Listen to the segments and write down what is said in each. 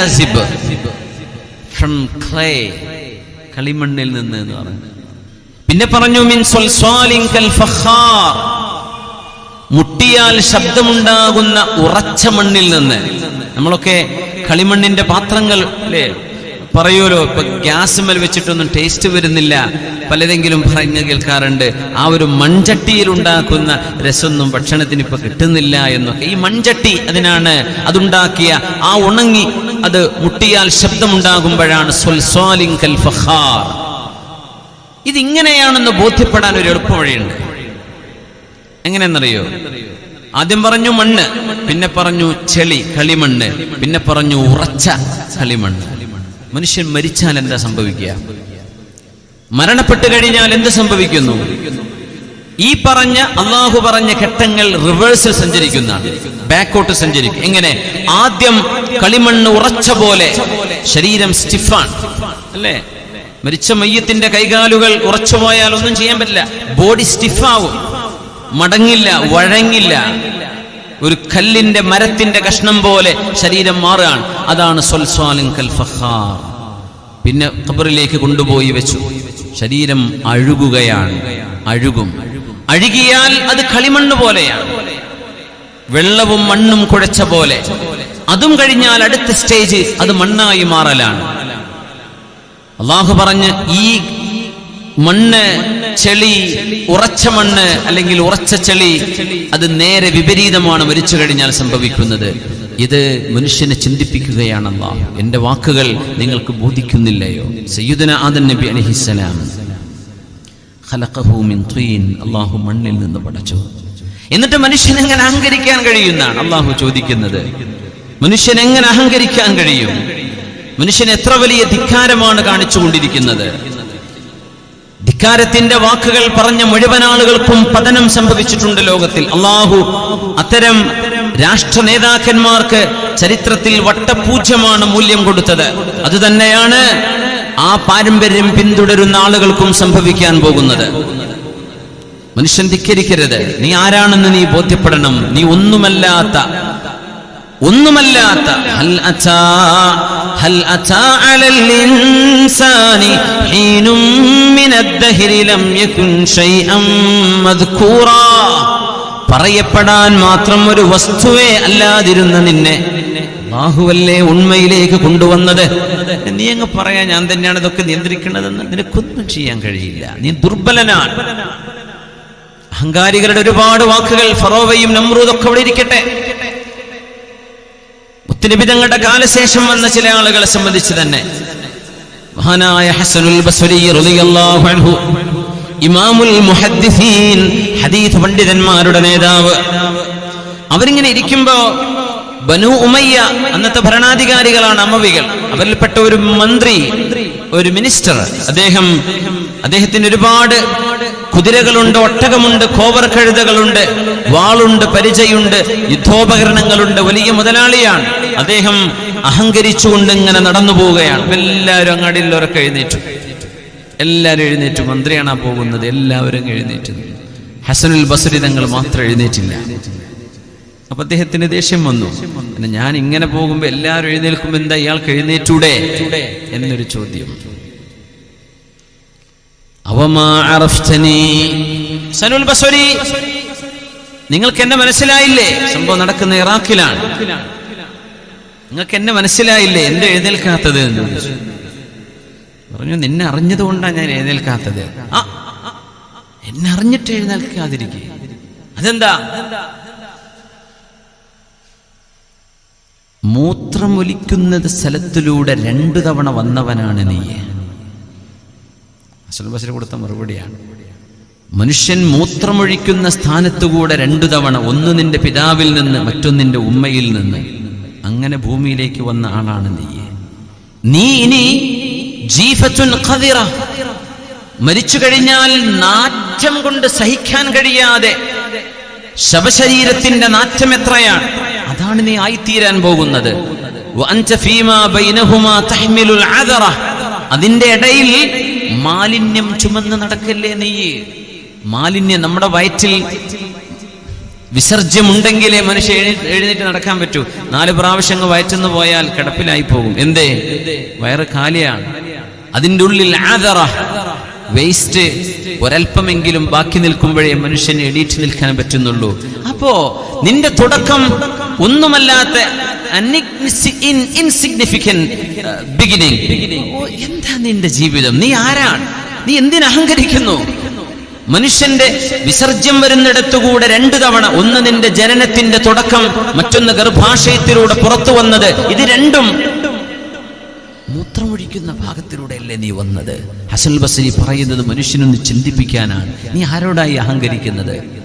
കാസിബ് from clay കളിമണ്ണിൽ നിന്ന് എന്ന് പറഞ്ഞു. പിന്നെ പറഞ്ഞു മിൻ മുട്ടിയാൽ ശബ്ദമുണ്ടാകുന്ന ഉറച്ച മണ്ണിൽ നിന്ന്. നമ്മളൊക്കെ കളിമണ്ണിന്റെ പാത്രങ്ങൾ അല്ലേ? പറയുമല്ലോ ഇപ്പൊ ഗ്യാസുമൽ വെച്ചിട്ടൊന്നും ടേസ്റ്റ് വരുന്നില്ല. പലരെങ്കിലും പറഞ്ഞു കേൾക്കാറുണ്ട്. ആ ഒരു മൺചട്ടിയിൽ ഉണ്ടാക്കുന്ന രസമൊന്നും ഭക്ഷണത്തിന് ഇപ്പൊ കിട്ടുന്നില്ല എന്നൊക്കെ. ഈ മൺചട്ടി അതിനാണ് അതുണ്ടാക്കിയ ആ ഉണങ്ങി അത് മുട്ടിയാൽ ശബ്ദമുണ്ടാകുമ്പോഴാണ് ഇതിങ്ങനെയാണെന്ന് ബോധ്യപ്പെടാൻ ഒരു എളുപ്പ വഴിയുണ്ട്. എങ്ങനെയെന്നറിയോ? ആദ്യം പറഞ്ഞു മണ്ണ് പിന്നെ പറഞ്ഞു ചെളി കളിമണ്ണ് പിന്നെ പറഞ്ഞു ഉറച്ച കളിമണ്ണ്. മനുഷ്യൻ മരിച്ചാൽ എന്താ സംഭവിക്കുക? മരണപ്പെട്ടു കഴിഞ്ഞാൽ എന്ത് സംഭവിക്കുന്നു? ഈ പറഞ്ഞ അള്ളാഹു പറഞ്ഞ ഘട്ടങ്ങൾ റിവേഴ്സിൽ സഞ്ചരിക്കുന്നതാണ്. ബാക്കോട്ട് സഞ്ചരിക്കും. എങ്ങനെ? ആദ്യം കളിമണ്ണ് ഉറച്ച പോലെ ശരീരം സ്റ്റിഫാണ് അല്ലേ? മരിച്ച മയ്യത്തിന്റെ കൈകാലുകൾ ഉറച്ചു പോയാൽ ഒന്നും ചെയ്യാൻ പറ്റില്ല. ബോഡി സ്റ്റിഫാവും മടങ്ങില്ല വഴങ്ങില്ല. ഒരു കല്ലിന്റെ മരത്തിന്റെ കഷ്ണം പോലെ ശരീരം മാറുകയാണ്. അതാണ് പിന്നെ ഖബറിലേക്ക് കൊണ്ടുപോയി വെച്ചു. ശരീരം അഴുകുകയാണ്. അഴുകും. അഴുകിയാൽ അത് കളിമണ്ണ് പോലെയാണ്. വെള്ളവും മണ്ണും കുഴച്ച പോലെ. അതും കഴിഞ്ഞാൽ അടുത്ത സ്റ്റേജ് അത് മണ്ണായി മാറലാണ്. അള്ളാഹു പറഞ്ഞ് ഈ മണ്ണ് ചെളി ഉറച്ച മണ്ണ് അല്ലെങ്കിൽ ഉറച്ച ചെളി അത് നേരെ വിപരീതമാണ് മരിച്ചു കഴിഞ്ഞാൽ സംഭവിക്കുന്നത്. ഇത് മനുഷ്യനെ ചിന്തിപ്പിക്കുകയാണല്ല. എന്റെ വാക്കുകൾ നിങ്ങൾക്ക് ബോധിക്കുന്നില്ലയോ? സയ്യുദന ആദൻ നബി അലഹിസലാം അള്ളാഹു മണ്ണിൽ നിന്ന് പഠിച്ചു എന്നിട്ട് മനുഷ്യൻ എങ്ങനെ അഹങ്കരിക്കാൻ കഴിയുന്നാണ് അള്ളാഹു ചോദിക്കുന്നത്. മനുഷ്യൻ എങ്ങനെ അഹങ്കരിക്കാൻ കഴിയും? മനുഷ്യൻ എത്ര വലിയ ധിക്കാരമാണ് കാണിച്ചുകൊണ്ടിരിക്കുന്നത്? ധിക്കാരത്തിന്റെ വാക്കുകൾ പറഞ്ഞ മുഴുവൻ ആളുകൾക്കും പതനം സംഭവിച്ചിട്ടുണ്ട് ലോകത്തിൽ. അള്ളാഹു അത്തരം രാഷ്ട്ര നേതാക്കന്മാർക്ക് ചരിത്രത്തിൽ വട്ടപൂജ്യമാണ് മൂല്യം കൊടുത്തത്. അതുതന്നെയാണ് ആ പാരമ്പര്യം പിന്തുടരുന്ന ആളുകൾക്കും സംഭവിക്കാൻ പോകുന്നത്. മനുഷ്യൻ ധിക്കരിക്കരുത്. നീ ആരാണെന്ന് നീ ബോധ്യപ്പെടണം. നീ ഒന്നുമല്ലാത്ത ഒന്നുമല്ലാത്ത ഹൽ ഹൽ അലൽ ഇൻസാനി ലം പറയപ്പെടാൻ മാത്രം ഒരു വസ്തുവേ അല്ലാതിരുന്ന നിന്നെ ബാഹുവല്ലേ ഉണ്മയിലേക്ക് കൊണ്ടുവന്നത്? നീ അങ്ങ് പറയാ ഞാൻ തന്നെയാണ് ഇതൊക്കെ നിയന്ത്രിക്കുന്നതെന്ന്. നിനക്കൊന്നും ചെയ്യാൻ കഴിയില്ല. നീ ദുർബലനാണ്. അഹങ്കാരികളുടെ ഒരുപാട് വാക്കുകൾ ഫറോവയും നമ്രൂതൊക്കെ അവിടെ ഇരിക്കട്ടെ. മുത്തുനബി തങ്ങളുടെ കാലശേഷം വന്ന ചില ആളുകളെ സംബന്ധിച്ച് തന്നെ മഹാനായ ഹസനുൽ റളിയല്ലാഹു ഇമാമുൽ മുഹദ്ദിസീൻ ഹദീസ് പണ്ഡിതന്മാരുടെ നേതാവ് അവരിങ്ങനെ ഇരിക്കുമ്പോ ബനു ഉമയ്യ അന്നത്തെ ഭരണാധികാരികളാണ് അമ്മവികൾ അവരിൽപ്പെട്ട ഒരു മന്ത്രി ഒരു മിനിസ്റ്റർ അദ്ദേഹം അദ്ദേഹത്തിന് ഒരുപാട് കുതിരകളുണ്ട് ഒട്ടകമുണ്ട് കോവർ കഴുതകളുണ്ട് വാളുണ്ട് പരിചയുണ്ട് യുദ്ധോപകരണങ്ങളുണ്ട് വലിയ മുതലാളിയാണ്. അദ്ദേഹം അഹങ്കരിച്ചുകൊണ്ട് ഇങ്ങനെ നടന്നു പോവുകയാണ്. എല്ലാവരും ഉറക്കെ എഴുന്നേറ്റു. എല്ലാവരും എഴുന്നേറ്റു. മന്ത്രിയാണ് പോകുന്നത്. എല്ലാവരും എഴുന്നേറ്റു. ഹസനുൽ ബസരി തങ്ങൾ മാത്രം എഴുന്നേറ്റില്ല. അപ്പൊ അദ്ദേഹത്തിന് ദേഷ്യം വന്നു. പിന്നെ ഞാൻ ഇങ്ങനെ പോകുമ്പോ എല്ലാവരും എഴുന്നേൽക്കുമ്പോ എന്താ ഇയാൾക്ക് എഴുന്നേറ്റൂടെ എന്നൊരു ചോദ്യം. ബസരി നിങ്ങൾക്ക് എന്നെ മനസ്സിലായില്ലേ? സംഭവം നടക്കുന്ന ഇറാഖിലാണ്. നിങ്ങൾക്ക് എന്നെ മനസ്സിലായില്ലേ? എന്റെ എഴുന്നേൽക്കാത്തത് എന്ന്. പറഞ്ഞു നിന്നെ അറിഞ്ഞതുകൊണ്ടാണ് ഞാൻ എഴുന്നേൽക്കാത്തത്. ആ എന്നെ അറിഞ്ഞിട്ട് എഴുന്നേൽക്കാതിരിക്കെ. അതെന്താ? മൂത്രമൊലിക്കുന്നത് സ്ഥലത്തിലൂടെ രണ്ടു തവണ വന്നവനാണ് നീ. അസൽ ബസർ കൊടുത്ത മറുപടിയാണ്. മനുഷ്യൻ മൂത്രമൊഴിക്കുന്ന സ്ഥാനത്തുകൂടെ രണ്ടു തവണ ഒന്ന് നിന്റെ പിതാവിൽ നിന്ന് മറ്റൊന്നിന്റെ ഉമ്മയിൽ നിന്ന്. അങ്ങനെ ഭൂമിയിലേക്ക് വന്ന ആളാണ് നീ. നീ ഇനി ജീഫത്തുൻ ഖദിറ. മരിച്ചു കഴിഞ്ഞാൽ നാറ്റം കൊണ്ട് സഹിക്കാൻ കഴിയാതെ ശവശരീരത്തിന്റെ നാറ്റം എത്രയാണ്? അതാണ് നീ ആയിത്തീരാൻ പോകുന്നത്. അതിന്റെ ഇടയിൽ മാലിന്യം ചുമന്ന് നടക്കല്ലേ നീ? മാലിന്യം നമ്മുടെ വയറ്റിൽ വിസർജ്യമുണ്ടെങ്കിലേ മനുഷ്യ എഴു- എഴുന്നേറ്റ് നടക്കാൻ പറ്റൂ. നാല് പ്രാവശ്യം വയറ്റുന്നു പോയാൽ കിടപ്പിലായി പോകും. എന്തേ? വയറ് കാലിയാണ്. അതിന്റെ ഉള്ളിൽ ആദറ വേസ്റ്റ് ഒരല്പമെങ്കിലും ബാക്കി നിൽക്കുമ്പോഴേ മനുഷ്യന് എണീറ്റ് നിൽക്കാൻ പറ്റുന്നുള്ളൂ. അപ്പോ നിന്റെ തുടക്കം ഒന്നുമല്ലാത്ത എന്താ നിന്റെ ജീവിതം? നീ ആരാണ്? നീ എന്തിന് അഹങ്കരിക്കുന്നു മനുഷ്യന്റെ വിസർജ്യം വരുന്നിടത്തുകൂടെ രണ്ടു തവണ ഒന്ന് നിന്റെ ജനനത്തിന്റെ തുടക്കം മറ്റൊന്ന് ഗർഭാശയത്തിലൂടെ പുറത്തു വന്നത്. ഇത് രണ്ടും മൂത്രമൊഴിക്കുന്ന ഭാഗത്തിലൂടെയല്ലേ നീ വന്നത്? ഹസൽ ബസരി പറയുന്നത് മനുഷ്യനൊന്ന് ചിന്തിപ്പിക്കാനാണ്. നീ ആരോടായി അഹങ്കരിക്കുന്നത്?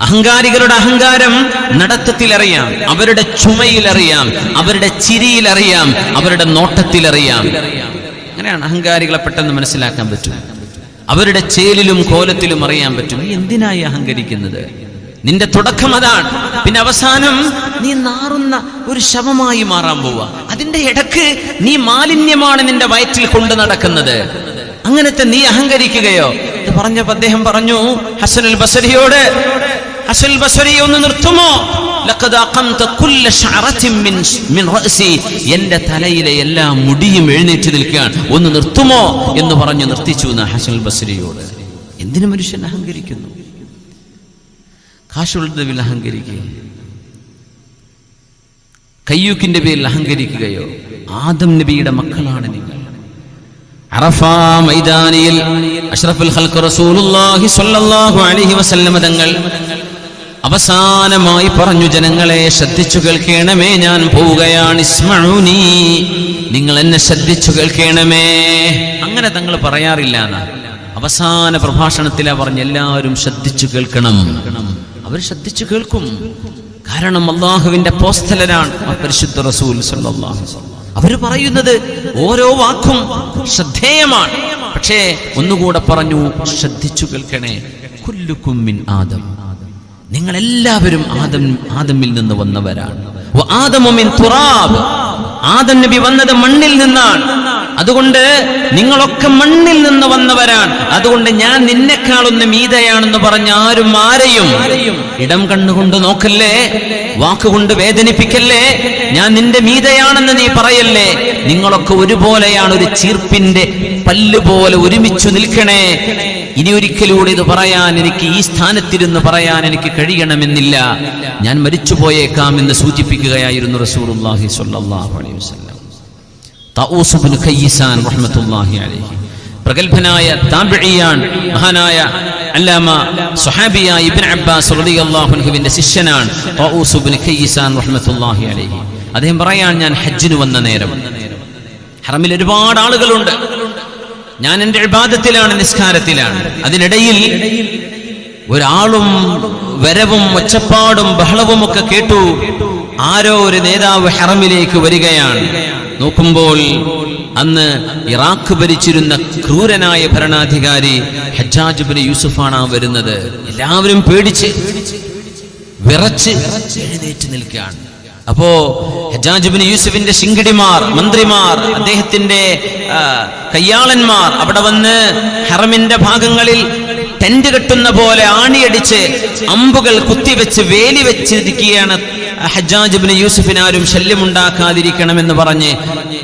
അഹങ്കാരികളുടെ അഹങ്കാരം നടത്തത്തിലറിയാം അവരുടെ ചുമയിലറിയാം അവരുടെ ചിരിയിലറിയാം അവരുടെ നോട്ടത്തിലറിയാം. അങ്ങനെയാണ് അഹങ്കാരികളെ പെട്ടെന്ന് മനസ്സിലാക്കാൻ പറ്റും? അവരുടെ ചേലിലും കോലത്തിലും അറിയാൻ പറ്റും. നീ എന്തിനായി അഹങ്കരിക്കുന്നത്? നിന്റെ തുടക്കം അതാണ്. പിന്നെ അവസാനം നീ നാറുന്ന ഒരു ശവമായി മാറാൻ പോവുക അതിന്റെ ഇടയ്ക്ക് നീ മാലിന്യമാണ് നിന്റെ വയറ്റിൽ കൊണ്ടു നടക്കുന്നത്. അങ്ങനത്തെ നീ അഹങ്കരിക്കുകയോ? ഇത് പറഞ്ഞപ്പോ അദ്ദേഹം പറഞ്ഞു ഹസനുൽ ബസരിയോട് ഹസൽ ബസരി ഒന്ന് നിർത്തുമോ? എന്റെ തലയിലെ എല്ലാ മുടിയും എഴുന്നേറ്റ് നിൽക്കുകയാണ്. ഒന്ന് നിർത്തുമോ എന്ന് പറഞ്ഞു നിർത്തിച്ചു എന്ന് ഹസൻ ബസരിയോട്. എന്തിനു മനുഷ്യൻ അഹങ്കരിക്കുന്നു? കാശുള്ളതിൽ അഹങ്കരിക്കുക കയ്യൂക്കിന്റെ പേരിൽ അഹങ്കരിക്കുകയോ? ആദം നബിയുടെ മക്കളാണ് നിങ്ങൾ. അറഫ മൈതാനിയിൽ അഷ്റഫുൽ الله റസൂലുള്ളാഹി സ്വല്ലല്ലാഹു അലൈഹി വസല്ലമ തങ്ങൾ അവസാനമായി പറഞ്ഞു ജനങ്ങളെ ശ്രദ്ധിച്ചു കേൾക്കണമേ ഞാൻ പോവുകയാണ്. ഇസ്മഊനി നിങ്ങൾ എന്നെ ശ്രദ്ധിച്ചു കേൾക്കണമേ. അങ്ങനെ തങ്ങൾ പറയാറില്ല അവസാന പ്രഭാഷണത്തിലാ പറഞ്ഞ് എല്ലാവരും ശ്രദ്ധിച്ചു കേൾക്കണം. അവർ ശ്രദ്ധിച്ചു കേൾക്കും. കാരണം അള്ളാഹുവിന്റെ പോസ്തലനാണ് ആ പരിശുദ്ധ റസൂൽ അവർ പറയുന്നത് ഓരോ വാക്കും ശ്രദ്ധേയമാണ്. പക്ഷേ ഒന്നുകൂടെ പറഞ്ഞു ശ്രദ്ധിച്ചു കേൾക്കണേ. കുല്ലുക്കും മിൻ ആദം. നിങ്ങൾ എല്ലാവരും ആദം ആദമിൽ നിന്ന് വന്നവരാണ്. വ മിൻ തുറാബ്. ആദം നബി വന്നത് മണ്ണിൽ നിന്നാണ്. അതുകൊണ്ട് നിങ്ങളൊക്കെ മണ്ണിൽ നിന്ന് വന്നവരാണ്. അതുകൊണ്ട് ഞാൻ നിന്നെക്കാളൊന്ന് മീതയാണെന്ന് പറഞ്ഞ ആരും ആരെയും ഇടം കണ്ണുകൊണ്ട് നോക്കല്ലേ? വാക്കുകൊണ്ട് വേദനിപ്പിക്കല്ലേ? ഞാൻ നിന്റെ മീതയാണെന്ന് നീ പറയല്ലേ? നിങ്ങളൊക്കെ ഒരുപോലെയാണ് ഒരു ചീർപ്പിന്റെ പല്ലുപോലെ ഒരുമിച്ചു നിൽക്കണേ. ഇനി ഒരിക്കലൂടെ ഇത് പറയാൻ എനിക്ക് ഈ സ്ഥാനത്തിരുന്ന് പറയാൻ എനിക്ക് കഴിയണമെന്നില്ല. ഞാൻ മരിച്ചുപോയേക്കാം എന്ന് സൂചിപ്പിക്കുകയായിരുന്നു സ്വല്ലല്ലാഹു അലൈഹി അലൈഹി. പ്രഗത്ഭനായ മഹാനായ അല്ലാമ അബ്ബാസ് ശിഷ്യനാണ് റഹ്മത്തുള്ളാഹി അലൈഹി. അദ്ദേഹം പറയാൻ ഞാൻ ഹജ്ജിന് വന്ന നേരം. ഹറമിൽ ഒരുപാട് ആളുകളുണ്ട്. ഞാൻ എന്റെ ഇബാദത്തിലാണ് നിസ്കാരത്തിലാണ്. അതിനിടയിൽ ഒരാളും വരവും ഒച്ചപ്പാടും ബഹളവും ഒക്കെ കേട്ടു. ആരോ ഒരു നേതാവ് ഹറമിലേക്ക് വരികയാണ്. നോക്കുമ്പോൾ അന്ന് ഇറാഖ് ഭരിച്ചിരുന്ന ക്രൂരനായ ഭരണാധികാരി ഹജ്ജാജ് ബിൻ യൂസുഫാണ് വരുന്നത്. എല്ലാവരും പേടിച്ച് വിറച്ച് എഴുന്നേറ്റ് നിൽക്കുകയാണ്. അപ്പോ ഹജാജുബിൻ യൂസുഫിന്റെ ശിങ്കിടിമാർ മന്ത്രിമാർ അദ്ദേഹത്തിന്റെ കയ്യാളന്മാർ അവിടെ വന്ന് ഹറമിന്റെ ഭാഗങ്ങളിൽ ടെന്റ് കെട്ടുന്ന പോലെ ആണിയടിച്ച് അമ്പുകൾ കുത്തിവെച്ച് വേലി വെച്ചിരിക്കുകയാണ് ഹജ്ജാജുബിന് യൂസുഫിനാരും ശല്യമുണ്ടാക്കാതിരിക്കണമെന്ന് പറഞ്ഞ്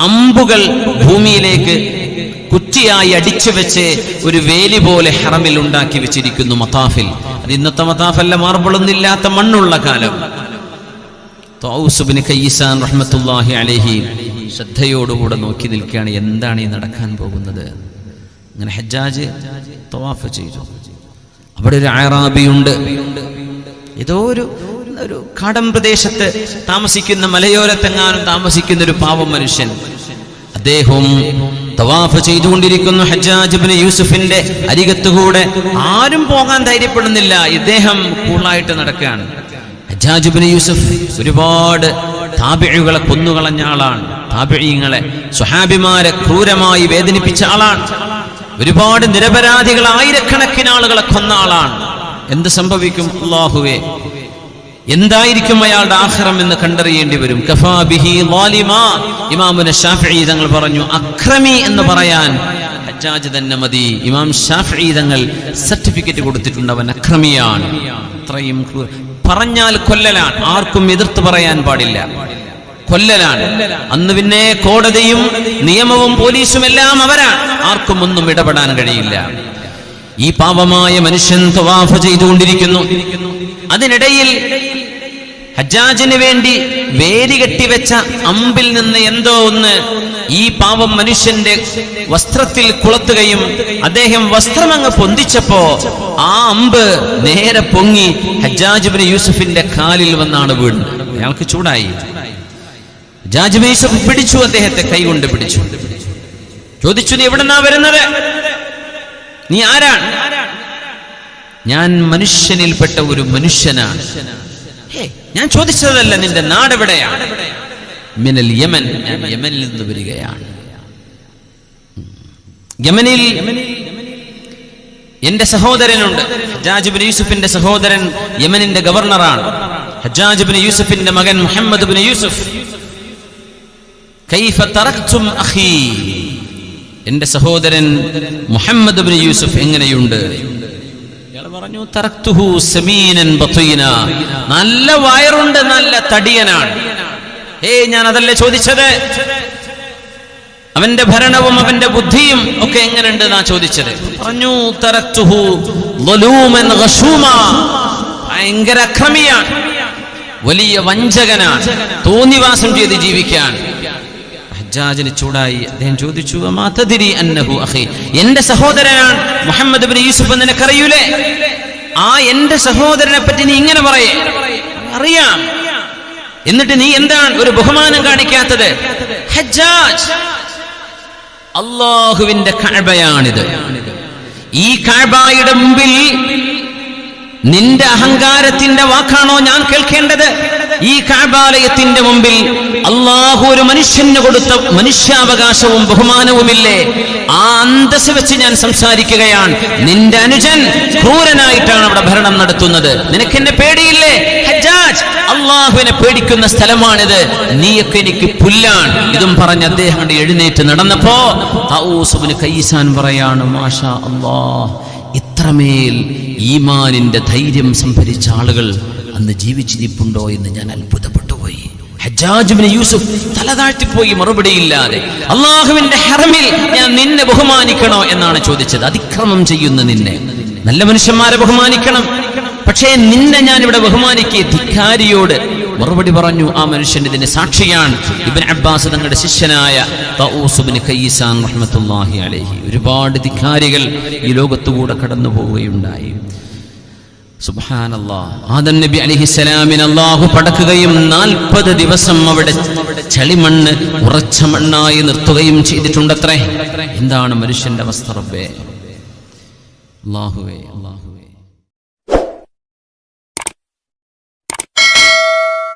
അമ്പുകൾ ഭൂമിയിലേക്ക് കുറ്റിയായി അടിച്ചു വെച്ച് ഒരു വേലി പോലെ ഹറമിൽ ഉണ്ടാക്കി വെച്ചിരിക്കുന്നു മതാഫിൽ. അത് ഇന്നത്തെ മത്താഫല്ല മാർബിളൊന്നില്ലാത്ത മണ്ണുള്ള കാലം. ശ്രദ്ധയോടുകൂടെ നോക്കി നിൽക്കുകയാണ് എന്താണ് ഈ നടക്കാൻ പോകുന്നത്. അങ്ങനെ ഹജ്ജാജ് തവാഫ് ചെയ്തു. അവിടെ ഒരു ആറാബിയുണ്ട് ഏതോ ഒരു ഒരു കാടൻ പ്രദേശത്ത് താമസിക്കുന്ന മലയോരത്തെങ്ങാനും താമസിക്കുന്ന ഒരു പാവം മനുഷ്യൻ. അദ്ദേഹം തവാഫ് ചെയ്തുകൊണ്ടിരിക്കുന്നു ഹജ്ജാജ് ഇബ്നു യൂസുഫിന്റെ അരികത്തുകൂടെ. ആരും പോകാൻ ധൈര്യപ്പെടുന്നില്ല. ഇദ്ദേഹം കൂളായിട്ട് നടക്കുകയാണ്. ഹജ്ജാജ് യൂസഫ് ഒരുപാട് താബിഴുകളെ കൊന്നുകളഞ്ഞ ആളാണ്. താബിഴീങ്ങളെ സ്വഹാബിമാരെ ക്രൂരമായി വേദനിപ്പിച്ച ആളാണ്. ഒരുപാട് നിരപരാധികൾ ആയിരക്കണക്കിന് ആളുകളെ കൊന്ന ആളാണ്. എന്ത് സംഭവിക്കും? അള്ളാഹുവേ എന്തായിരിക്കും അയാളുടെ ആഹ്റം എന്ന് കണ്ടറിയേണ്ടി വരും. ഇമാമുന ഷാഫി തങ്ങൾ പറഞ്ഞു അക്രമി എന്ന് പറയാൻ ഹജ്ജാജ് തന്നെ മതി. ഇമാം ഷാഫി തങ്ങൾ സർട്ടിഫിക്കറ്റ് കൊടുത്തിട്ടുണ്ട് അവൻ അക്രമിയാണ്. അത്രയും പറഞ്ഞാൽ കൊല്ലലാണ്. ആർക്കും എതിർത്ത് പറയാൻ പാടില്ല. കൊല്ലലാണ്. അന്ന് പിന്നെ കോടതിയും നിയമവും പോലീസും എല്ലാം അവരാണ്. ആർക്കും ഒന്നും ഇടപെടാൻ കഴിയില്ല. ഈ പാപമായ മനുഷ്യൻ തവാഫ് ചെയ്തുകൊണ്ടിരിക്കുന്നു. അതിനിടയിൽ ഹജ്ജാജിന് വേണ്ടി വേലി കെട്ടിവെച്ച അമ്പിൽ നിന്ന് എന്തോ ഒന്ന് ഈ പാവം മനുഷ്യന്റെ വസ്ത്രത്തിൽ കുളത്തുകയും അദ്ദേഹം വസ്ത്രം അങ്ങ് പൊന്തിച്ചപ്പോ ആ അമ്പ് നേരെ പൊങ്ങി ഹജ്ജാജിബിന് യൂസഫിന്റെ കാലിൽ വന്നാണ് വീണ്. അയാൾക്ക് ചൂടായി. ഹജ്ജാജിബിന് യൂസുഫ് പിടിച്ചു അദ്ദേഹത്തെ കൈകൊണ്ട് പിടിച്ചു. ചോദിച്ചു നീ എവിടെന്നാ വരുന്നത്? നീ ആരാണ്? ഞാൻ മനുഷ്യനിൽപ്പെട്ട ഒരു മനുഷ്യനാണ്. ഞാൻ ചോദിച്ചതല്ല നിന്റെ നാടെവിടെയാണ്? മിനൽ യമൻ. ഞാൻ യമനിൽ നിന്ന് വരികയാണ്. യമനിൽ എന്റെ സഹോദരനുണ്ട്. ഹജാജ് ബിൻ യൂസുഫിന്റെ സഹോദരൻ യമനിന്റെ ഗവർണറാണ്. ഹജ്ജാജ് ബിൻ യൂസുഫിന്റെ മകൻ മുഹമ്മദ് ബിൻ യൂസുഫ്. അഖീ. എന്റെ സഹോദരൻ മുഹമ്മദ് ബിൻ യൂസുഫ് എങ്ങനെയുണ്ട്? പറഞ്ഞു തറക്തുഹു സമീനൻ ബത്തീന. നല്ല വയറുണ്ട് നല്ല തടിയനാണ്. ഏയ് ഞാൻ അതല്ലേ ചോദിച്ചത്? അവന്റെ ഭരണവും അവന്റെ ബുദ്ധിയും ഒക്കെ എങ്ങനെയുണ്ട് നാ ചോദിച്ചത്? പറഞ്ഞു ഭയങ്കര അക്രമിയാണ്. വലിയ വഞ്ചകനാണ്. തോന്നിവാസം ചെയ്ത് ജീവിക്കാൻ. ഹജ്ജാജിന് ചൂടായി. അദ്ദേഹം ചോദിച്ചു "അമാ അന്നഹു അഖി? എന്റെ സഹോദരനാണ്. മുഹമ്മദ് ബിൻ യൂസുഫ് നിനക്കറിയൂലേ? ആ എന്റെ സഹോദരനെ പറ്റി നീ ഇങ്ങനെ പറയേ? അറിയാം. എന്നിട്ട് നീ എന്താണ് ഒരു ബഹുമാനം കാണിക്കാത്തത്? ഹജ്ജാജ്. അള്ളാഹുവിന്റെ കഴബയാണിത് ഈ കഴബായുടെ മുമ്പിൽ നിന്റെ അഹങ്കാരത്തിന്റെ വാക്കാണോ ഞാൻ കേൾക്കേണ്ടത്? ഈ കാബാലയത്തിന്റെ മുമ്പിൽ അള്ളാഹു ഒരു മനുഷ്യന് കൊടുത്ത മനുഷ്യാവകാശവും ബഹുമാനവുമില്ലേ? ആ അന്തസ് വെച്ച് ഞാൻ സംസാരിക്കുകയാണ്. നിന്റെ അനുജൻ ക്രൂരനായിട്ടാണ് അവിടെ ഭരണം നടത്തുന്നത്. നിനക്കെന്നെ പേടിയില്ലേ? അള്ളാഹുവിനെ പേടിക്കുന്ന സ്ഥലമാണിത്. നീയൊക്കെ എനിക്ക് പുല്ലാണ്. ഇതും പറഞ്ഞ് അദ്ദേഹം എഴുന്നേറ്റ് നടന്നപ്പോ കൈസാൻ പറയാണ് മാഷാ ഇത്രമേൽ ഈമാനിന്റെ ധൈര്യം സംഭരിച്ച ആളുകൾ അന്ന് ജീവിച്ചിരിപ്പുണ്ടോ എന്ന് ഞാൻ അത്ഭുതപ്പെട്ടു പോയി ഹജ്ജാജുബിന് യൂസുഫ് തല താഴ്ത്തിപ്പോയി മറുപടിയില്ലാതെ. അള്ളാഹുവിന്റെ ഹറമിൽ ഞാൻ നിന്നെ ബഹുമാനിക്കണോ? എന്നാണ് ചോദിച്ചത്. അതിക്രമം ചെയ്യുന്ന നിന്നെ. നല്ല മനുഷ്യന്മാരെ ബഹുമാനിക്കണം. പക്ഷേ നിന്നെ ഞാൻ ഇവിടെ ബഹുമാനിക്കുക ധിക്കാരിയോട് മറുപടി പറഞ്ഞു ആ മനുഷ്യൻ ഇതിന്റെ സാക്ഷിയാണ് ഇബൻ അബ്ബാസ് തങ്ങളുടെ ശിഷ്യനായ റഹ്മത്തുള്ളാഹി ഒരുപാട് ധിക്കാരികൾ ഈ ലോകത്തുകൂടെ കടന്നു പോവുകയുണ്ടായി. ആദം നബി അള്ളാഹു ദിവസം അവിടെ ചളിമണ്ണ് ഉറച്ച മണ്ണായി നിർത്തുകയും ചെയ്തിട്ടുണ്ടത്രേ. എന്താണ് മനുഷ്യന്റെ അവസ്ഥ റബ്ബേ? അള്ളാഹുവേ അള്ളാഹുവേ